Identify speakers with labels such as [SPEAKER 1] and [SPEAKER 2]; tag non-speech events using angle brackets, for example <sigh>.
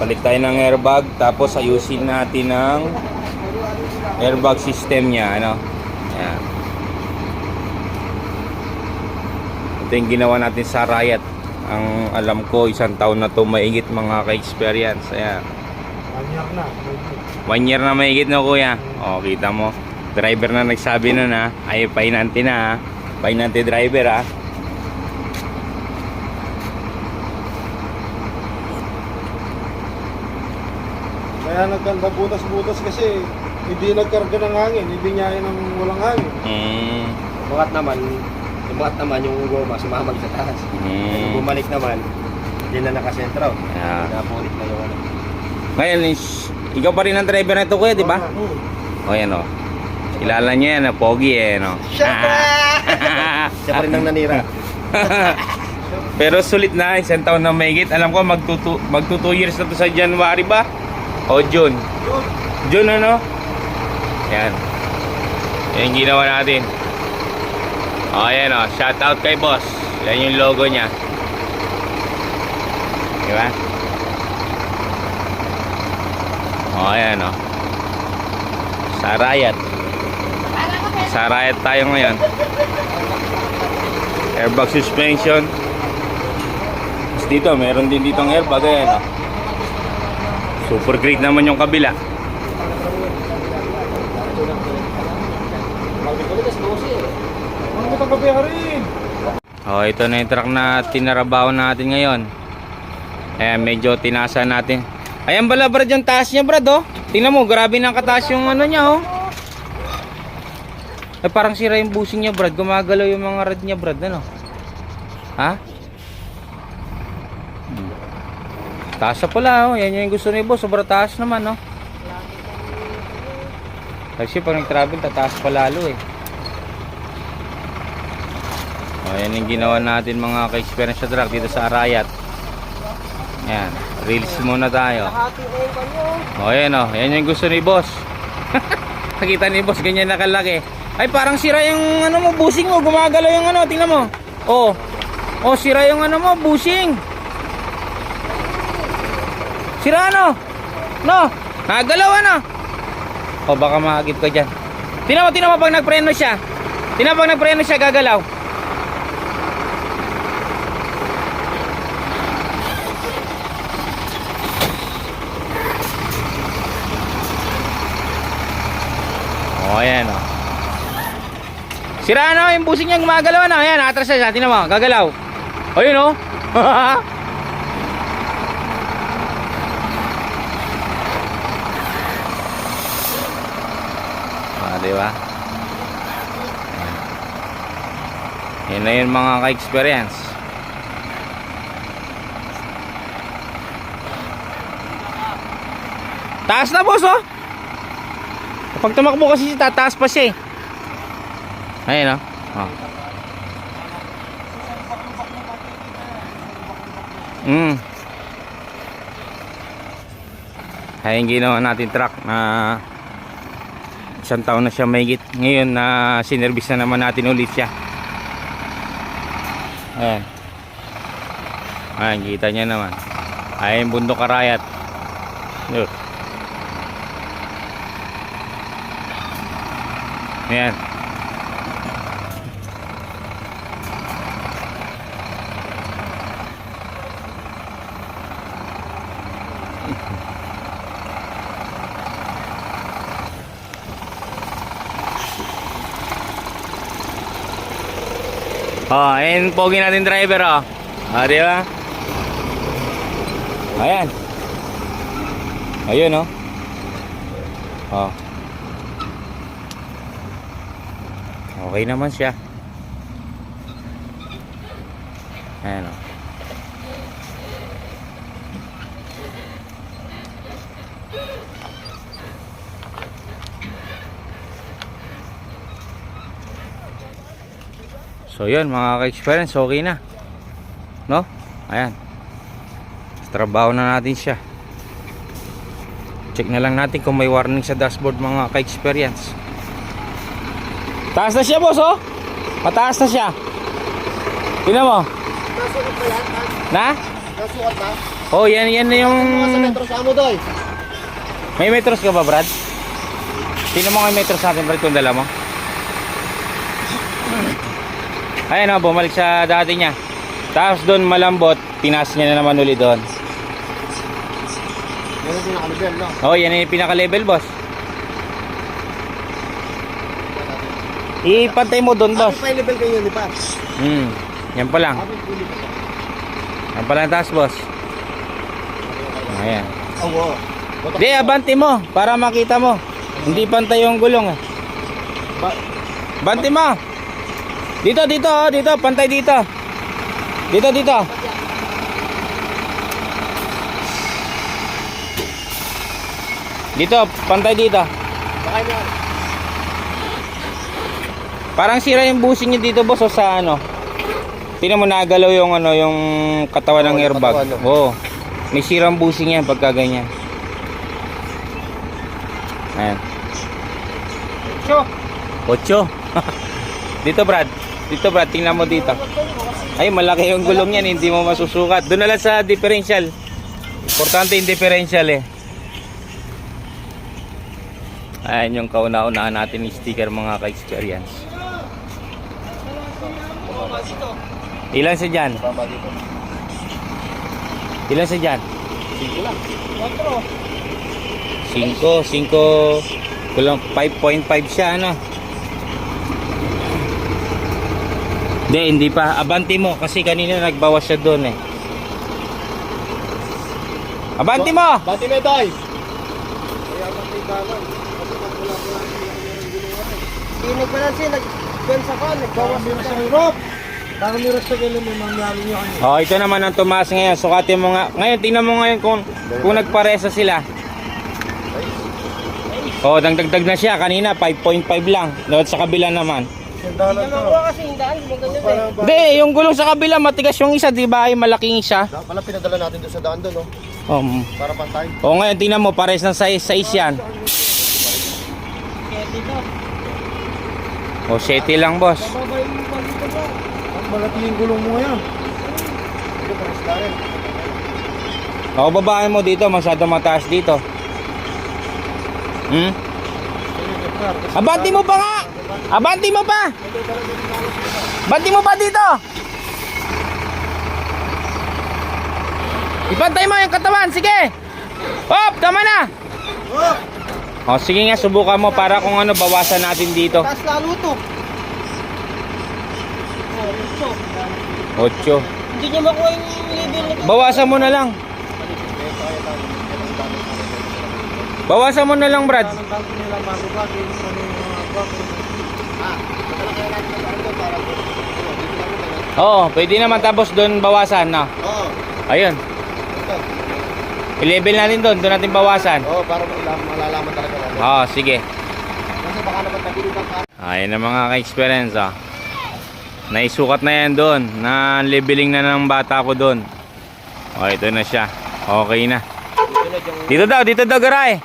[SPEAKER 1] Palit tayo ng airbag tapos ayusin natin ang airbag system niya ano. Ayan. Ito yung ginawa natin sa Riot. Ang alam ko isang taon na to maigit mga ka-experience. Ayan.
[SPEAKER 2] Na.
[SPEAKER 1] One year na mahigit na kuya. O, kita mo. Driver na nagsabi nun ha. Ay, painante na ha. Painante driver ha.
[SPEAKER 2] Kaya nagkanda butas-butas kasi hindi nagkarga ng hangin, hindi niya ng walang hangin.
[SPEAKER 1] Mm.
[SPEAKER 3] Bukat naman, bukat naman yung goma, sumamag sa taas.
[SPEAKER 1] Mm.
[SPEAKER 3] Bumalik naman, hindi na nakasentro.
[SPEAKER 1] Yeah.
[SPEAKER 3] Napulit na yung ano.
[SPEAKER 1] Ngayon, is, ikaw pa rin ang driver na ito kuya, di ba?
[SPEAKER 2] Hmm.
[SPEAKER 1] O yan o. Kilala niya yan, ah, pogi eh, no?
[SPEAKER 3] Siyempre! <laughs> Siya pa rin ang nanira. <laughs>
[SPEAKER 1] Pero sulit na, isang taon na mahigit. Alam ko, magtutu magtu 2 years na to sa January ba? O June? June ano? Yan. Yan yung ginawa natin. O yan o, shout out kay boss. Yan yung logo niya. Di ba? O yan o. Sa Riot. Sa Riot tayo ngayon. Airbag suspension. Tapos dito, meron din dito ang airbag. Ayan, oh. Super great naman yung kabila. Oh, ito na yung truck na tinarabaho natin ngayon. Ayan, medyo tinasa natin. Ayan bala brad yung taas niya brad oh. Tingnan mo, grabe nang kataas yung ano niya oh. Eh parang sira yung busing niya brad. Gumagalaw yung mga rad niya brad ano. Ha? Hmm. Taas na pala oh. Yan yung gusto ni boss. Sobrang taas naman oh. Kasi pag nag-travel, tataas pa lalo eh. O, yan yung ginawa natin mga ka-experience sa truck dito sa Arayat. Ayan, reels muna tayo. O, yan o, yan yung gusto ni boss. <laughs> Nakita ni boss, ganyan nakalaki. Ay, parang sira yung ano mo, busing mo, gumagalaw yung ano, tingnan mo. O, o, sira yung ano mo, busing. Sira ano? No, nagalaw ano? O, baka maagip ka dyan. Tingnan mo, tingnan mo pag nagpreno siya. Tingnan mo pag nagpreno siya, gagalaw. O, ayan o. Sira ano, yung busing niya gumagalaw na. Ayan, atras siya. Tingnan mo, gagalaw. O, yun o. ah, <laughs> di ba? Yan na yun mga ka-experience. Taas na boss oh. Kapag tumakbo kasi tataas pa siya eh. Ayun oh. oh. Mm. Ayun ginawa natin truck na isang taon na siya mahigit. Ngayon na sinervis na naman natin ulit siya. Ayan. Ayan, kita niya naman. Ayan, bundok karayat. Yun. Ayan. <laughs> Oh, ayan pogi natin driver oh. Ah, di ba? Ayan. Ayun oh. Oh. Okay naman siya. Ayan o. So yun mga ka-experience, okay na. No? Ayan. Trabaho na natin siya. Check na lang natin kung may warning sa dashboard mga ka-experience. Taas na siya, boss, oh. Mataas na siya. Tingnan mo. Na?
[SPEAKER 3] Nasukat na?
[SPEAKER 1] Oh, yan, yan na yung...
[SPEAKER 3] Sa metro sa amo doy.
[SPEAKER 1] May metros ka ba, Brad? Sino mo nga metros natin, Brad, kung dala mo? Ayan o, bumalik sa dati niya. Tapos doon malambot, tinaas niya na naman uli doon.
[SPEAKER 3] Yan ang pinaka-level, no?
[SPEAKER 1] Oh, yan yung pinaka-level, boss. Ipantay mo doon, boss.
[SPEAKER 3] Ano yung level kayo ni Pat?
[SPEAKER 1] Hmm, yan pa lang.
[SPEAKER 3] Yung?
[SPEAKER 1] Yan pa lang taas, boss. Ayan.
[SPEAKER 3] Oo.
[SPEAKER 1] Di, abanti mo, para makita mo. Hindi pantay yung gulong eh.
[SPEAKER 3] Ba-
[SPEAKER 1] Banti mo. Dito, dito, oh, dito, pantay dito. Dito, dito. Dito, pantay dito. Parang sira yung bushing niya dito, boss, o sa ano. Tingnan mo nagalaw yung ano, yung katawan ng airbag. Oo. May sirang bushing yan pagka ganyan. Ayan.
[SPEAKER 3] Cho.
[SPEAKER 1] Ocho. <laughs> dito, Brad. Dito, Brad. Tingnan mo dito. Ay, malaki yung gulong yan. Hindi mo masusukat. Doon na lang sa differential. Importante yung differential eh. Ayan yung kauna-unahan natin yung sticker mga ka-experience. Ilan sa dyan? Ilan sa dyan?
[SPEAKER 3] Sige lang.
[SPEAKER 1] 5. 5. Kulang 5.5 siya ano. Hindi, hindi pa. Abanti mo kasi kanina nagbawas siya doon eh. Abanti mo!
[SPEAKER 3] Bati mo doy.
[SPEAKER 2] Kaya magkailangan. Kasi nagpula-pula yung ginawa rin.
[SPEAKER 3] Hindi nagbalansin. Nag-gun sa kan. Nagbawas
[SPEAKER 2] miras sa hirap. Parang miras sa gilid may mangyari niyo ano.
[SPEAKER 1] Oh, ito naman ang tumaas ngayon. Sukatin mo nga. Ngayon, tingnan mo ngayon kung, kung nagparesa sila. Oh, dagdag na siya. Kanina, 5.5 lang. Doon sa kabila naman.
[SPEAKER 2] Sindalan to.
[SPEAKER 3] kasi yung daan. Maganda
[SPEAKER 2] Parang ba?
[SPEAKER 1] Hindi, yung gulong sa kabila, matigas yung isa, di ba? Ay, malaking isa.
[SPEAKER 3] Pala pinadala natin doon sa daan doon, no?
[SPEAKER 1] Mm.
[SPEAKER 3] Para pantay.
[SPEAKER 1] oh ngayon, tingnan mo, pares ng size, size yan. O, 7 lang, boss.
[SPEAKER 2] Ang malaki yung gulong mo ngayon.
[SPEAKER 3] Ito, pares na rin.
[SPEAKER 1] O, babae mo dito, masyado mataas dito. Hmm? Abanti mo pa nga! Abanti mo pa! Abanti mo pa dito! Ipantay mo yung katawan, sige! Hop, tama na! O, sige nga, subukan mo para kung ano, bawasan natin dito.
[SPEAKER 3] Taas lalo to. Oh.
[SPEAKER 1] 8.
[SPEAKER 3] Hindi niya makuha yung level nito.
[SPEAKER 1] Bawasan mo na lang. Bawasan mo na lang, Brad.
[SPEAKER 2] Ang dami nila bago-bago yung yung mga bago.
[SPEAKER 1] Oo, pwede naman tapos doon bawasan na.
[SPEAKER 3] Oo.
[SPEAKER 1] Ayun. I-level natin doon, doon natin bawasan.
[SPEAKER 3] Oo, para malalaman talaga natin.
[SPEAKER 1] Oo, sige.
[SPEAKER 3] Kasi baka naman tagilid ang kanan.
[SPEAKER 1] Ayun na mga ka-experience ah. Naisukat na yan doon. Na leveling na ng bata ko doon. O, ito na siya. Okay na. Dito daw, dito daw garay.